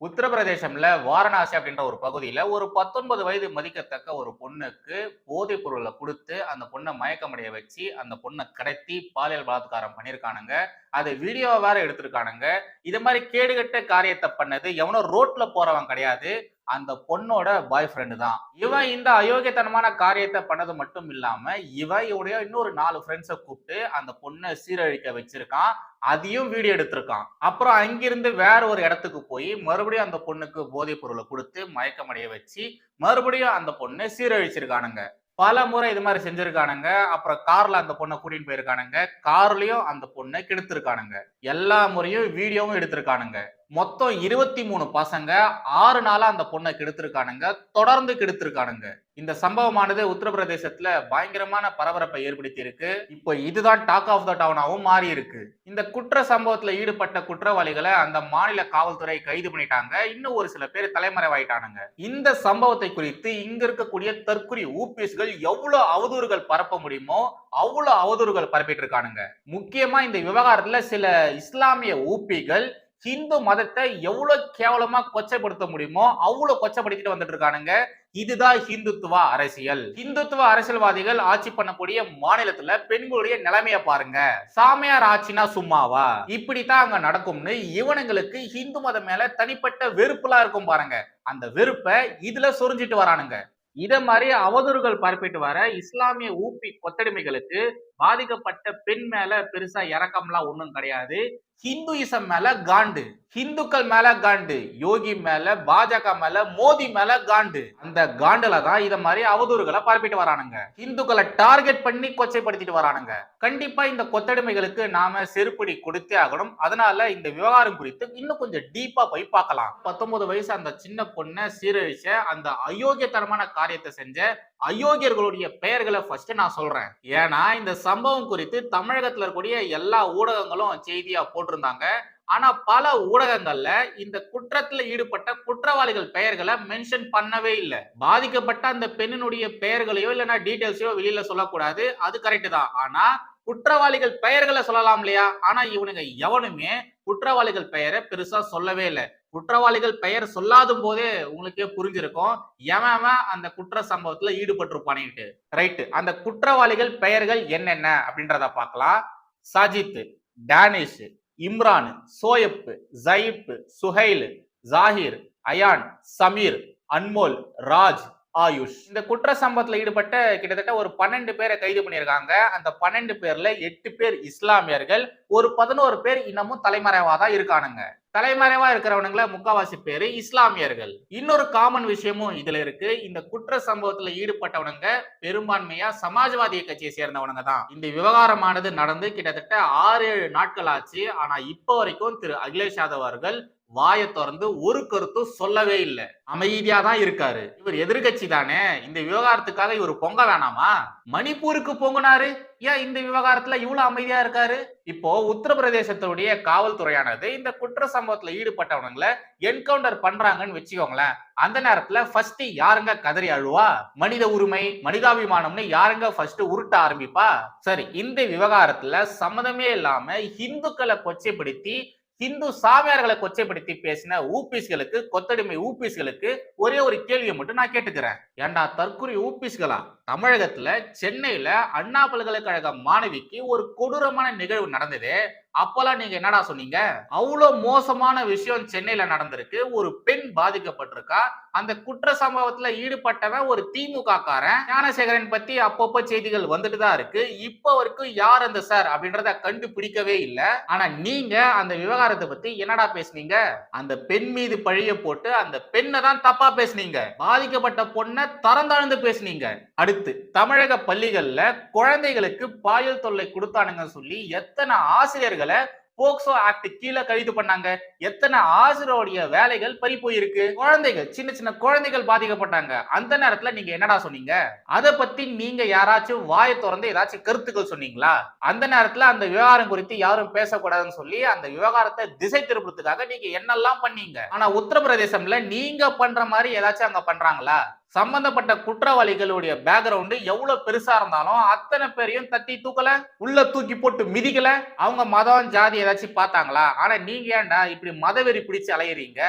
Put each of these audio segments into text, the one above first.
உத்தரப்பிரதேசம்ல வாரணாசி அப்படின்ற ஒரு பகுதியில ஒரு பத்தொன்பது வயது மதிக்கத்தக்க ஒரு பொண்ணுக்கு போதைப் பொருளை கொடுத்து அந்த பொண்ணை மயக்கமடைய வச்சு அந்த பொண்ணை கடத்தி பாலியல் பலாத்காரம் பண்ணியிருக்கானுங்க அது வீடியோ வேற எடுத்திருக்கானுங்க. இது மாதிரி கேடுகட்ட காரியத்தை பண்ணது எவனோ ரோட்ல போறவன் கிடையாது. அந்த பொண்ணோட பாய் ஃப்ரெண்டு தான் இவன் இந்த அயோக்கியத்தனமான காரியத்தை பண்ணது மட்டும் இல்லாம இவன் இவனுடைய இன்னொரு நாலு ஃப்ரெண்ட்ஸை கூப்பிட்டு அந்த பொண்ணை சீரழிக்க வச்சிருக்கான். அதையும் வீடியோ எடுத்திருக்கான். அப்புறம் அங்கிருந்து வேற ஒரு இடத்துக்கு போய் மறுபடியும் அந்த பொண்ணுக்கு போதைப் பொருளை கொடுத்து மயக்கமடைய வச்சு மறுபடியும் அந்த பொண்ணை சீரழிச்சிருக்கானுங்க. பல முறை இது மாதிரி செஞ்சிருக்கானுங்க. அப்புறம் கார்ல அந்த பொண்ணை கூட்டிட்டு போயிருக்கானுங்க. கார்லயும் அந்த பொண்ணை கெடுத்திருக்கானுங்க. எல்லா முறையும் வீடியோவும் எடுத்திருக்கானுங்க. மொத்தம் இருபத்தி மூணு பசங்க ஆறு நாளா அந்த பொண்ணை கெடுத்திருக்கானுங்க தொடர்ந்து கெடுத்திருக்கானுங்க. இந்த சம்பவமானது உத்தரப்பிரதேசத்துல பயங்கரமான பரபரப்பை ஏற்படுத்தி இருக்கு இப்போ இதுதான் டாக் ஆஃப் த டவுனாவும் மாறி இருக்கு இந்த குற்ற சம்பவத்துல ஈடுபட்ட குற்றவாளிகளை அந்த மாநில காவல்துறை கைது பண்ணிட்டாங்க. இன்னும் ஒரு சில பேர் தலைமறைவாயிட்டானுங்க. இந்த சம்பவத்தை குறித்து இங்க இருக்கக்கூடிய தற்குறி ஊபிஎஸ்கள் எவ்வளவு அவதூறுகள் பரப்ப முடியுமோ அவ்வளவு அவதூறுகள் பரப்பிட்டு இருக்கானுங்க. முக்கியமா இந்த விவகாரத்துல சில இஸ்லாமிய ஊப்பிகள் ஹிந்து மதத்தை எவ்வளவு கேவலமா கொச்சைப்படுத்த முடியுமோ அவ்வளவு கொச்சைப்படுத்திட்டு வந்துட்டு இருக்கானுங்க. இதுதான் ஹிந்துத்துவ அரசியல். ஹிந்துத்துவ அரசியல்வாதிகள் ஆட்சி பண்ணக்கூடிய மாநிலத்துல பெண்களுடைய நிலைமைய பாருங்க. சாமியார் ஆட்சினா சும்மாவா? இப்படித்தான் அங்க நடக்கும்னு இவனுங்களுக்கு ஹிந்து மதம் மேல தனிப்பட்ட வெறுப்புலாம் இருக்கும் பாருங்க. அந்த வெறுப்பை இதுல சொரிஞ்சிட்டு வரானுங்க. இதை மாதிரி அவதூறுகள் பரப்பிட்டு வர இஸ்லாமிய ஊப்பி கொத்தடிமைகளுக்கு பாதிக்கப்பட்ட பெண் மேல பெருசா இறக்கம்லாம் ஒண்ணும் கிடையாது. ஹிந்துயிசம் மேல காண்டு. ஹிந்துக்கள் மேல காண்டு. யோகி மேல பாஜக மேல மோடி மேல காண்டு. அந்த காண்டுல தான் இத மாதிரி அவதூறுகளை பரப்பிட்டு வரானுங்க. ஹிந்துக்களை டார்கெட் பண்ணி கொச்சைப்படுத்திட்டு வரானுங்க. கண்டிப்பா இந்த கொத்தடிமைகளுக்கு நாம செருப்படி கொடுத்தே ஆகணும். அதனால இந்த விவகாரம் குறித்து இன்னும் கொஞ்சம் டீப்பா போய் பார்க்கலாம். பத்தொன்பது வயசு அந்த சின்ன பொண்ணை சீரழிச்ச அந்த அயோக்கியத்தனமான காரியத்தை செஞ்ச அயோக்கியர்களுடைய பெயர்களை ஃபர்ஸ்ட் நான் சொல்றேன். ஏன்னா இந்த சம்பவம் குறித்து தமிழகத்துல இருக்கக்கூடிய எல்லா ஊடகங்களும் செய்தியா போட்டிருந்தாங்க. ஆனா பல ஊடகங்கள்ல இந்த குற்றத்துல ஈடுபட்ட குற்றவாளிகள் பெயர்களை மென்ஷன் பண்ணவே இல்லை. பாதிக்கப்பட்ட அந்த பெண்ணினுடைய பெயர்களையோ இல்லைன்னா டீட்டெயில்ஸையோ வெளியில சொல்லக்கூடாது. அது கரெக்ட் தான். ஆனா குற்றவாளிகள் பெயர்களை சொல்லலாம் இல்லையா? ஆனா இவனுங்க எவனுமே குற்றவாளிகள் பெயரை பெருசா சொல்லவே இல்லை. குற்றவாளிகள் பெயர் சொல்லாத போதே உங்களுக்கே புரிஞ்சிருக்கும். எவன் அந்த குற்ற சம்பவத்துல ஈடுபட்டிருப்பானிட்டு ரைட்டு அந்த குற்றவாளிகள் பெயர்கள் என்னென்ன அப்படின்றத பார்க்கலாம். சஜித் டேனிஷ் இம்ரான் சோயப்பு ஜயிப் சுஹைல் ஜாகிர் அயான் சமீர் அன்மோல் ராஜ் ஆயுஷ். இந்த குற்ற சம்பவத்தில் ஈடுபட்ட கிட்டத்தட்ட ஒரு பன்னெண்டு பேரை கைது பண்ணியிருக்காங்க. அந்த பன்னெண்டு பேர்ல எட்டு பேர் இஸ்லாமியர்கள் ஒரு பதினோரு பேர் இன்னமும் தலைமறைவா தான் இருக்கானுங்க. தலைமறைவா இருக்கிறவனுங்கள முக்காவாசி பேரு இஸ்லாமியர்கள். இன்னொரு காமன் விஷயமும் இதுல இருக்கு. இந்த குற்ற சம்பவத்துல ஈடுபட்டவனுங்க பெரும்பான்மையா சமாஜ்வாதி கட்சியை சேர்ந்தவனுங்க தான். இந்த விவகாரமானது நடந்து கிட்டத்தட்ட ஆறு ஏழு நாட்கள் ஆச்சு. ஆனா இப்போ வரைக்கும் திரு அகிலேஷ் யாதவ் அவர்கள் வாயை திறந்து ஒரு கருத்தும் சொல்லவே இல்லை. அமைதியா தான் இருக்காரு. இவர் எதிர்கட்சி தானே. இந்த விவகாரத்துக்காக இவர் பொங்க வேணாமா? மணிப்பூருக்கு பொங்கினாரு. ஏன் இந்த விவகாரத்துல இவ்வளவு அமைதியா இருக்காரு? இப்போ உத்தரப்பிரதேசத்துடைய காவல்துறையானது இந்த குற்ற சம்பவத்துல ஈடுபட்டவனுங்களை என்கவுண்டர் பண்றாங்கன்னு வச்சுக்கோங்களேன். அந்த நேரத்துல ஃபர்ஸ்ட் யாருங்க கதறி அழுவா? மனித உரிமை மனிதாபிமானம்னு யாருங்க ஃபர்ஸ்ட் உருட்ட ஆரம்பிப்பா? சரி இந்த விவகாரத்துல சம்மதமே இல்லாம இந்துக்களை கொச்சைப்படுத்தி ஹிந்து சாமியார்களை கொச்சைப்படுத்தி பேசின ஊபிஸ்களுக்கு கொத்தடிமை ஊபிஸ்களுக்கு ஒரே ஒரு கேள்வியை மட்டும் நான் கேட்டுக்கிறேன். ஏண்டா தற்கொலை ஊபிஸ்களா? தமிழகத்துல சென்னையில அண்ணா பல்கலைக்கழக மாணவிக்கு ஒரு கொடூரமான நிகழ்வு நடந்தது. அப்போல்லாம் நீங்க என்னடா சொன்னீங்க? அவ்வளோ மோசமான விஷயம் சென்னையில நடந்திருக்கு. ஒரு பெண் பாதிக்கப்பட்டிருக்கா. அந்த குற்ற சம்பவத்துல ஈடுபட்டவன் ஒரு திமுக காரன் ஞானசேகரன் பத்தி அப்பப்போ செய்திகள் வந்துட்டு தான் இருக்கு. இப்போ வரைக்கும் யார் அந்த சார் அப்படின்றத கண்டுபிடிக்கவே இல்லை. ஆனா நீங்க அந்த விவகாரத்தை பத்தி என்னடா பேசுனீங்க? அந்த பெண் மீது பழிய போட்டு அந்த பெண்ணை தான் தப்பா பேசுனீங்க. பாதிக்கப்பட்ட பொண்ணை தரந்தாழ்ந்து பேசுனீங்க. அடுத்து தமிழக பள்ளிகள்ல குழந்தைகளுக்கு பாயல் தொல்லை கொடுத்தானுங்க சொல்லி எத்தனை ஆசிரியர்கள் போக்சோ ஆக்ட் கீழே கைது பண்ணாங்க. எத்தனை ஆசிரியருடைய வேலைகள் பறி போயிருக்கு. குழந்தைகள் சின்ன சின்ன குழந்தைகள் பாதிக்கப்பட்டாங்க. அந்த நேரத்துல நீங்க என்னடா சொன்னீங்க? அதை பத்தி நீங்க யாராச்சும் வாயை திறந்து ஏதாச்சும் கருத்துக்கள் சொன்னீங்களா? அந்த நேரத்துல அந்த விவகாரம் குறித்து யாரும் பேசக்கூடாதுன்னு சொல்லி அந்த விவகாரத்தை திசை திருப்பறதுக்காக நீங்க என்னெல்லாம் பண்ணீங்க? ஆனா உத்தரப்பிரதேசம்ல நீங்க பண்ற மாதிரி ஏதாச்சும் அங்க பண்றாங்களா? சம்பந்தப்பட்ட குற்றவாளிகளுடைய பேக்ரவுண்டு எவ்வளவு பெருசா இருந்தாலும் அத்தனை பேரையும் தட்டி தூக்கல உள்ள தூக்கி போட்டு மிதிக்கல. அவங்க மதம் ஜாதி ஏதாச்சும் பார்த்தாங்களா? ஆனா நீங்க ஏன்டா இப்படி மதவெறி பிடிச்சு அலையறீங்க?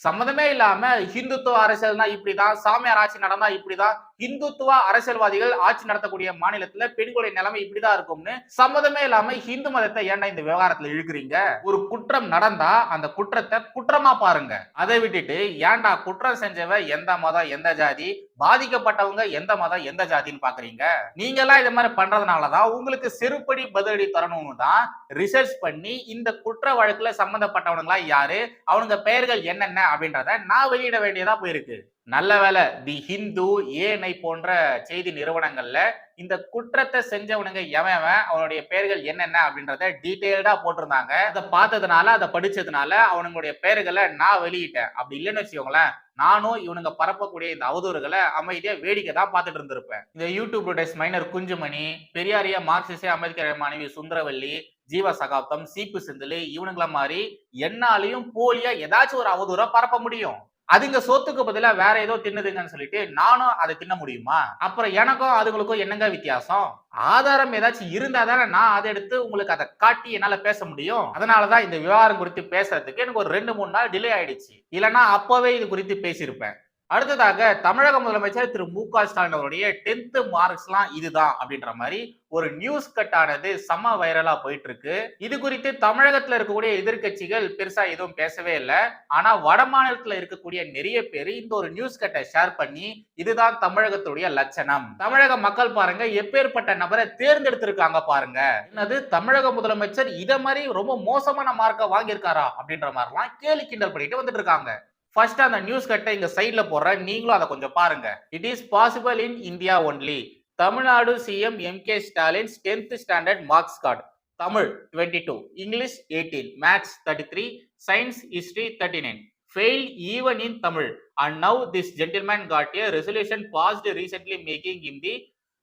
சம்மந்தமே இல்லாம ஹிந்துத்துவ அரசியல்னா இப்படிதான் சாமியார் ஆட்சி நடந்தா இப்படிதான் ஹிந்துத்துவ அரசியல்வாதிகள் ஆட்சி நடத்தக்கூடிய மாநிலத்துல பெண்களுடைய நிலைமை இப்படிதான் இருக்கும்னு சம்மதமே இல்லாம ஹிந்து மதத்தை ஏன்டா இந்த விவகாரத்துல இழுக்கிறீங்க? ஒரு குற்றம் நடந்தா அந்த குற்றத்தை குற்றமா பாருங்க. அதை விட்டுட்டு ஏன்டா குற்றம் செஞ்சவ எந்த மதம் எந்த ஜாதி பாதிக்கப்பட்டவங்க எந்த மதம் எந்த ஜாதின்னு பாக்குறீங்க? நீங்க எல்லாம் இது மாதிரி பண்றதுனாலதான் உங்களுக்கு செருப்படி பதிலடி தரணும்னு தான் ரிசர்ச் பண்ணி இந்த குற்ற வழக்குல சம்பந்தப்பட்டவனுங்களா யாரு? அவனுங்க பெயர்கள் என்னென்ன அப்படின்றத நான் வெளியிட வேண்டியதா போயிருக்கு. நல்ல வேலை தி ஹிந்து ஏனை போன்ற செய்தி நிறுவனங்கள்ல இந்த குற்றத்தை செஞ்சவனுங்க எவன் எவன், அவனுடைய பெயர்கள் என்னென்ன அப்படின்றத டீட்டெயில்டா போட்டிருந்தாங்க. அதை பார்த்ததுனால அதை படிச்சதுனால அவனுங்களுடைய பெயர்களை நான் வெளியிட்டேன். அப்படி இல்லைன்னு வச்சுக்கோங்களேன் நானும் இவனுங்க பரப்பக்கூடிய இந்த அவதூறுகளை அமைதியா வேடிக்கை தான் பார்த்துட்டு இருந்திருப்பேன். இந்த யூடியூப் டேஸ் மைனர் குஞ்சுமணி பெரியாரிய மார்க்சிசே அம்பேத்கர் மாணவி சுந்தரவல்லி ஜீவ சகாப்தம் சீப்பு செந்தில் இவனுங்கள மாதிரி என்னாலையும் போலியா ஏதாச்சும் ஒரு அவதூற பரப்ப முடியும். அதுங்க சொத்துக்கு பதிலாக வேற ஏதோ தின்னுதுங்கன்னு சொல்லிட்டு நானும் அதை தின்ன முடியுமா? அப்புறம் எனக்கும் அதுங்களுக்கும் என்னங்க வித்தியாசம்? ஆதாரம் ஏதாச்சும் இருந்தா தானே நான் அதை எடுத்து உங்களுக்கு அதை காட்டி என்னால பேச முடியும்? அதனாலதான் இந்த விவகாரம் குறித்து பேசுறதுக்கு எனக்கு ஒரு ரெண்டு மூணு நாள் டிலே ஆயிடுச்சு. இல்லைன்னா அப்பவே இது குறித்து பேசியிருப்பேன். அடுத்ததாக தமிழக முதலமைச்சர் திரு மு க ஸ்டாலின் அவருடைய டென்த் மார்க்ஸ்லாம் இதுதான் அப்படின்ற மாதிரி ஒரு நியூஸ் கட் ஆனது செம வைரலா போயிட்டு இருக்கு இது குறித்து தமிழகத்துல இருக்கக்கூடிய எதிர்க்கட்சிகள் பெருசா எதுவும் பேசவே இல்லை. ஆனா வட மாநிலத்துல இருக்கக்கூடிய நிறைய பேர் இந்த ஒரு நியூஸ் கட்டை ஷேர் பண்ணி இதுதான் தமிழகத்துடைய லட்சணம். தமிழக மக்கள் பாருங்க எப்பேற்பட்ட நபரை தேர்ந்தெடுத்திருக்காங்க பாருங்க. என்னது? தமிழக முதலமைச்சர் இதை மாதிரி ரொம்ப மோசமான மார்க்கை வாங்கியிருக்காரா அப்படின்ற மாதிரிலாம் கேலி கிண்டல் பண்ணிட்டு வந்துட்டு இருக்காங்க. ஃபர்ஸ்ட் அந்த நியூஸ் கட்டை இங்க சைட்ல போடுறேன். நீங்களும் அதை கொஞ்சம் பாருங்க. It is possible in India only Tamil Nadu CM M K Stalin tenth standard marks card Tamil twenty two English eighteen maths thirty three science history thirty nine fail even in Tamil and now this gentleman got a resolution passed recently making him the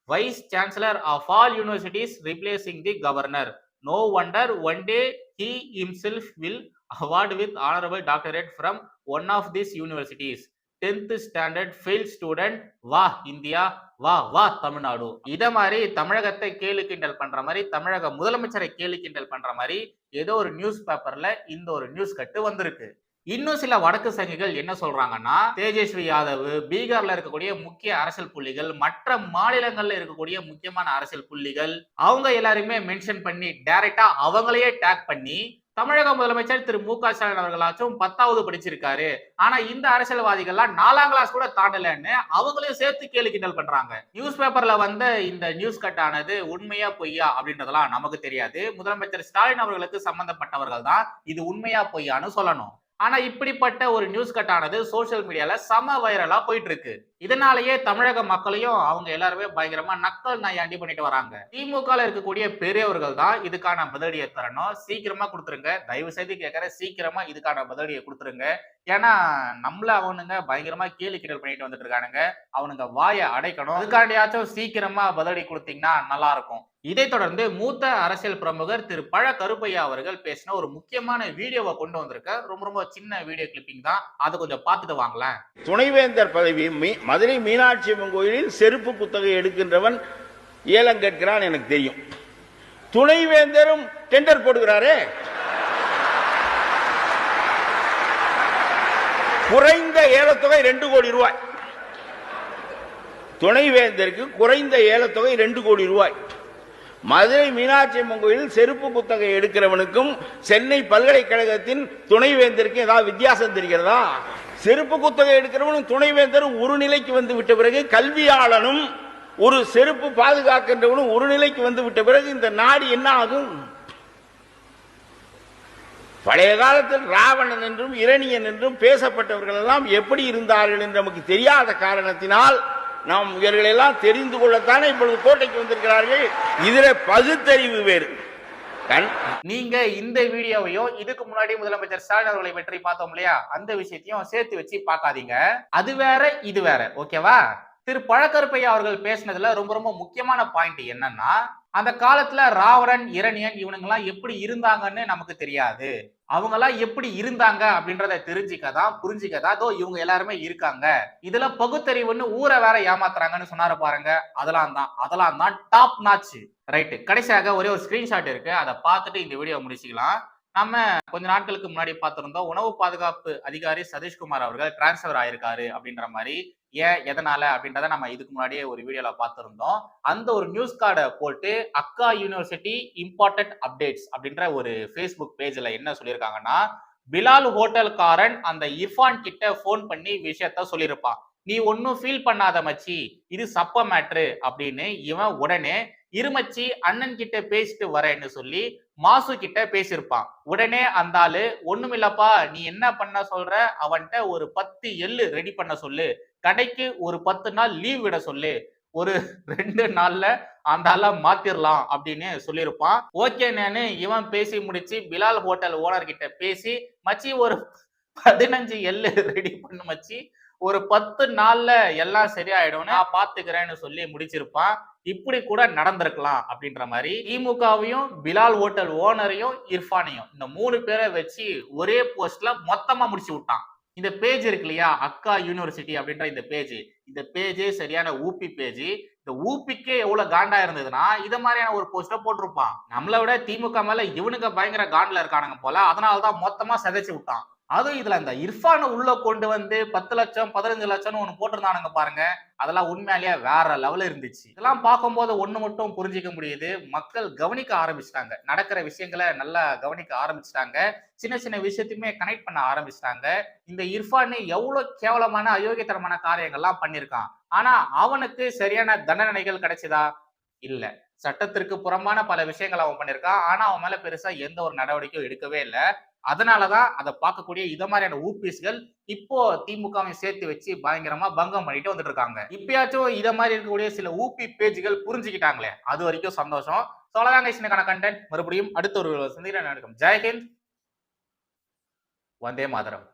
vice chancellor of all universities replacing the governor no wonder one day he himself will award with honorable doctorate from one of these universities. 10th standard fail student வா India வா வா தமிழ்நாடு. இதை மாதிரி தமிழகத்தை கேலி கிண்டல் பண்ற மாதிரி தமிழக முதலமைச்சரை கேலி கிண்டல் பண்ற மாதிரி ஏதோ ஒரு நியூஸ் பேப்பர்ல இந்த ஒரு நியூஸ் கட்டு வந்திருக்கு. இன்னும் சில வடக்கு சங்கிகள் என்ன சொல்றாங்கன்னா தேஜஸ்வி யாதவ் பீகார்ல இருக்கக்கூடிய முக்கிய அரசியல் புள்ளிகள் மற்ற மாநிலங்கள்ல இருக்கக்கூடிய முக்கியமான அரசியல் புள்ளிகள் அவங்க எல்லாருமே மென்ஷன் பண்ணி டைரக்டா அவங்களையே டேக் பண்ணி தமிழக முதலமைச்சர் திரு மு க ஸ்டாலின் அவர்களாச்சும் பத்தாவது படிச்சிருக்காரு. ஆனா இந்த அரசியல்வாதிகள்லாம் நாலாம் கிளாஸ் கூட தாண்டலன்னு அவங்களையும் சேர்த்து கேலி கிண்டல் பண்றாங்க. நியூஸ் பேப்பர்ல வந்த இந்த நியூஸ் கட் ஆனது உண்மையா பொய்யா அப்படின்றதெல்லாம் நமக்கு தெரியாது. முதலமைச்சர் ஸ்டாலின் அவர்களுக்கு சம்பந்தப்பட்டவர்கள் தான் இது உண்மையா பொய்யான்னு சொல்லணும். ஆனா இப்படிப்பட்ட ஒரு நியூஸ் கட் ஆனது சோசியல் மீடியால சம வைரலா போயிட்டு இருக்கு இதனாலேயே தமிழக மக்களையும் அவங்க எல்லாருமே பயங்கரமா நக்கல் நாயாண்டி பண்ணிட்டு வராங்க. திமுக இருக்கக்கூடிய பெரியவர்கள் தான் இதுக்கான பதிலடியை தரணும். சீக்கிரமா கொடுத்துருங்க. தயவு செய்து கேட்கற சீக்கிரமா இதுக்கான பதிலடியை கொடுத்துருங்க. ஏன்னா நம்மள அவனுங்க பயங்கரமா கேலி கிண்டல் பண்ணிட்டு வந்துட்டு இருக்கானுங்க. அவனுங்க வாயை அடைக்கணும். அதுக்காண்டியாச்சும் சீக்கிரமா பதிலடி கொடுத்தீங்கன்னா நல்லா இருக்கும். இதைத் தொடர்ந்து மூத்த அரசியல் பிரமுகர் திரு பழ கருப்பையா அவர்கள் பேசின ஒரு முக்கியமான வீடியோவை கொண்டு வந்திருக்க ரொம்ப ரொம்ப சின்ன வீடியோ கிளிப்பிங் தான். அதை கொஞ்சம் பார்த்துட்டு வாங்களேன். துணைவேந்தர் பதவி மீ- மதுரை மீனாட்சி அம்மன் கோயிலில் செருப்பு குத்தகை எடுக்கின்றவன் ஏலம் கேட்கிறான் எனக்கு தெரியும். துணைவேந்தரும் டெண்டர் போடுகிறாரே. குறைந்த ஏலத்தொகை ரெண்டு கோடி ரூபாய். துணைவேந்தருக்கு குறைந்த ஏலத்தொகை ரெண்டு கோடி ரூபாய். மதுரை மீனாட்சி அம்மன் கோயில் செருப்பு குத்தகை எடுக்கிறவனுக்கும் சென்னை பல்கலைக்கழகத்தின் துணைவேந்தருக்கும் ஏதாவது வித்தியாசம் தெரிகிறதா? செருப்பு குத்தகை எடுக்கிறவனும் துணைவேந்தரும் ஒரு நிலைக்கு வந்து விட்ட பிறகு கல்வியாளனும் ஒரு செருப்பு பாதுகாக்கின்றவனும் ஒரு நிலைக்கு வந்து விட்ட பிறகு இந்த நாடு என்ன ஆகும்? பழைய காலத்தில் ராவணன் என்றும் இரணியன் என்றும் பேசப்பட்டவர்கள் எல்லாம் எப்படி இருந்தார்கள் என்று நமக்கு தெரியாத காரணத்தினால் நாம் இவர்களெல்லாம் தெரிந்து கொள்ளத்தானே இப்பொழுது கோட்டைக்கு வந்திருக்கிறார்கள்? இதுல பகுத்தறிவு வேறு. நீங்க இந்த வீடியோவையும் இதுக்கு முன்னாடி முதலமைச்சர் ஸ்டாலின் அவர்களை பற்றி பார்த்தோம் இல்லையா? அந்த விஷயத்தையும் சேர்த்து வச்சு பார்க்காதீங்க. அது வேற இது வேற. ஓகேவா? திரு பழக்கருப்பையா அவர்கள் பேசினதுல ரொம்ப ரொம்ப முக்கியமான பாயிண்ட் என்னன்னா அந்த காலத்துல ராவணன் இரணியன் இவனுங்கெல்லாம் எப்படி இருந்தாங்கன்னு நமக்கு தெரியாது. அவங்க எல்லாம் எப்படி இருந்தாங்க அப்படின்றத தெரிஞ்சுக்கதான் புரிஞ்சுக்கதான் அதோ இவங்க எல்லாருமே இருக்காங்க. இதுல பகுத்தறிவுன்னு ஊரை வேற ஏமாத்துறாங்கன்னு சொன்னாரு பாருங்க. அதெல்லாம் தான். அதெல்லாம் தான் டாப் நாச்சு ரைட்டு கடைசியாக ஒரே ஒரு ஸ்கிரீன்ஷாட் இருக்கு. அதை பார்த்துட்டு இந்த வீடியோ முடிச்சுக்கலாம். நம்ம கொஞ்ச நாட்களுக்கு முன்னாடி பார்த்திருந்தோம் உணவு பாதுகாப்பு அதிகாரி சதீஷ்குமார் அவர்கள் டிரான்ஸ்ஃபர் ஆயிருக்காரு அப்படின்ற மாதிரி ஏன் எதனால அப்படின்றத நம்ம இதுக்கு முன்னாடியே ஒரு வீடியோல பார்த்துருந்தோம். அந்த ஒரு நியூஸ் கார்டை போட்டு அக்கா யூனிவர்சிட்டி இம்பார்ட்டன்ட் அப்டேட்ஸ் அப்படின்ற ஒரு ஃபேஸ்புக் பேஜ்ல என்ன சொல்லியிருக்காங்கன்னா பிலால் ஹோட்டல்காரன் அந்த இர்ஃபான் கிட்ட ஃபோன் பண்ணி விஷயத்த சொல்லியிருப்பான். நீ ஒன்னும் ஃபீல் பண்ணாத மச்சி. இது சப்ப மேட்ரு அப்படின்னு இவன் உடனே இருமச்சி அண்ணன் கிட்ட பேசிட்டு வரேன்னு சொல்லி மாசு கிட்ட பேசியிருப்பான். உடனே அந்த ஆளு ஒண்ணுமில்லப்பா நீ என்ன பண்ண சொல்ற? அவன்கிட்ட ஒரு பத்து எள்ளு ரெடி பண்ண சொல்லு. கடைக்கு ஒரு பத்து நாள் லீவ் விட சொல்லு. ஒரு ரெண்டு நாள்ல அந்த ஆள மாத்திரலாம் அப்படின்னு சொல்லியிருப்பான். ஓகே நானு இவன் பேசி முடிச்சு பிலால் ஹோட்டல் ஓனர் கிட்ட பேசி மச்சி ஒரு பதினஞ்சு எள்ளு ரெடி பண்ணு மச்சி. ஒரு பத்து நாள்ல எல்லாம் சரியாயிடும் நான் பாத்துக்கிறேன்னு சொல்லி முடிச்சிருப்பான். இப்படி கூட நடந்திருக்கலாம் அப்படின்ற மாதிரி திமுகவையும் பிலால் ஹோட்டல் ஓனரையும் இர்ஃபானையும் இந்த மூணு பேரை வச்சு ஒரே போஸ்ட்ல மொத்தமா முடிச்சு விட்டான். இந்த பேஜ் இருக்கு இல்லையா? அக்கா யூனிவர்சிட்டி அப்படின்ற இந்த பேஜ் இந்த பேஜே சரியான ஊபி பேஜ் இந்த ஊபிக்கே எவ்வளவு காண்டா இருந்ததுன்னா இத மாதிரியான ஒரு போஸ்ட போட்டிருப்பான். நம்மளை விட திமுக மேல இவனுங்க பயங்கர காண்டில் இருக்கானுங்க போல. அதனாலதான் மொத்தமா சிதைச்சு விட்டான். அதுவும் இதுல அந்த இர்ஃபானை உள்ள கொண்டு வந்து பத்து லட்சம் பதினஞ்சு லட்சம்னு ஒன்று போட்டிருந்தானுங்க பாருங்க. அதெல்லாம் உண்மையிலேயே வேற லெவலில் இருந்துச்சு. இதெல்லாம் பார்க்கும்போது ஒன்று மட்டும் புரிஞ்சிக்க முடியுது. மக்கள் கவனிக்க ஆரம்பிச்சிட்டாங்க. நடக்கிற விஷயங்களை நல்லா கவனிக்க ஆரம்பிச்சிட்டாங்க. சின்ன சின்ன விஷயத்தையுமே கனெக்ட் பண்ண ஆரம்பிச்சிட்டாங்க. இந்த இர்ஃபான் எவ்வளோ கேவலமான அயோக்கியத்தனமான காரியங்கள்லாம் பண்ணியிருக்கான். ஆனா அவனுக்கு சரியான தண்டனைகள் கிடைச்சதா? இல்லை. சட்டத்திற்கு புறம்பான பல விஷயங்கள் அவன் பண்ணியிருக்கான். ஆனா அவன் மேல பெருசா எந்த ஒரு நடவடிக்கையும் எடுக்கவே இல்லை. அதனாலதான் அதை பார்க்கக்கூடிய இத மாதிரியான ஊபிஎஸ்கள் இப்போ திமுகவை சேர்த்து வச்சு பயங்கரமா பங்கம் பண்ணிட்டு வந்துட்டு இருக்காங்க இப்பயாச்சும் இத மாதிரி இருக்கக்கூடிய சில ஊபி பேஜ்கள் புரிஞ்சுக்கிட்டாங்களே அது வரைக்கும் சந்தோஷம். சொல்லதாங்க கண்டென்ட் மறுபடியும் அடுத்த ஒரு சந்திரன் நடக்கும் ஜெயஹிந்த் வந்தே மாதரம்.